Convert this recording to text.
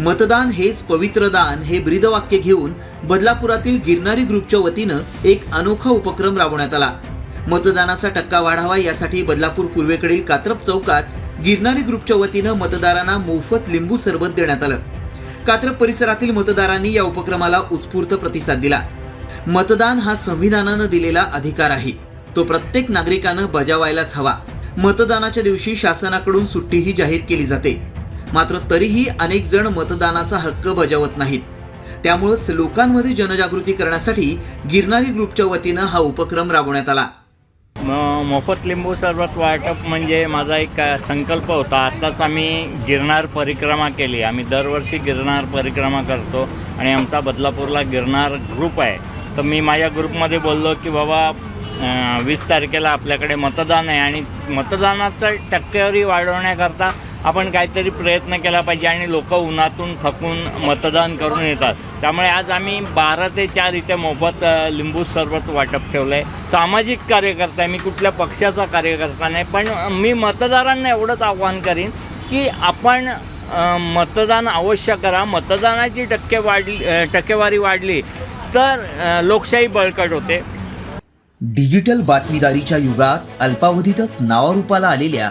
मतदान हेच पवित्र दान हे ब्रीदवाक्य घेऊन बदलापुरातील गिरणारी ग्रुपच्या वतीनं एक अनोखा उपक्रम राबवण्यात आला. मतदानाचा टक्का वाढावा यासाठी बदलापूर पूर्वेकडील कात्रप चौकात गिरणारी ग्रुपच्या वतीनं मतदारांना मोफत लिंबू सरबत देण्यात आलं. कात्रप परिसरातील मतदारांनी या उपक्रमाला उत्स्फूर्त प्रतिसाद दिला. मतदान हा संविधानानं दिलेला अधिकार आहे. तो प्रत्येक नागरिकानं बजावायलाच हवा. मतदानाच्या दिवशी शासनाकडून सुट्टीही जाहीर केली जाते. मात्र तरीही अनेक जण मतदानाचा हक्क बजावत नाहीत. त्यामुळंच लोकांमध्ये जनजागृती करण्यासाठी गिरणारी ग्रुपच्या वतीनं हा उपक्रम राबवण्यात आला. म- मोफत लिंबू सरबत वाटप म्हणजे माझा एक अ, संकल्प होता. आत्ताच आम्ही गिरनार परिक्रमा केली. आम्ही दरवर्षी गिरनार परिक्रमा करतो आणि आमचा बदलापूरला गिरनार ग्रुप आहे. तर मी माझ्या ग्रुपमध्ये बोललो की बाबा अ, वीस तारखेला आपल्याकडे मतदान आहे आणि मतदानाचं टक्केवारी वाढवण्याकरता आपण काहीतरी प्रयत्न केला पाहिजे आणि लोक उन्हातून थकून मतदान करून येतात. त्यामुळे आज आम्ही बारा ते चार इथे मोफत लिंबू सरबत वाटप ठेवलं आहे सामाजिक कार्यकर्ता आहे मी कुठल्या पक्षाचा कार्यकर्ता नाही पण मी मतदारांना एवढंच आव्हान करीन की आपण मतदान अवश्य करा. मतदानाची टक्के वाढली टक्केवारी वाढली तर लोकशाही बळकट होते. डिजिटल बातमीदारीच्या युगात अल्पावधीतच नावारूपाला आलेल्या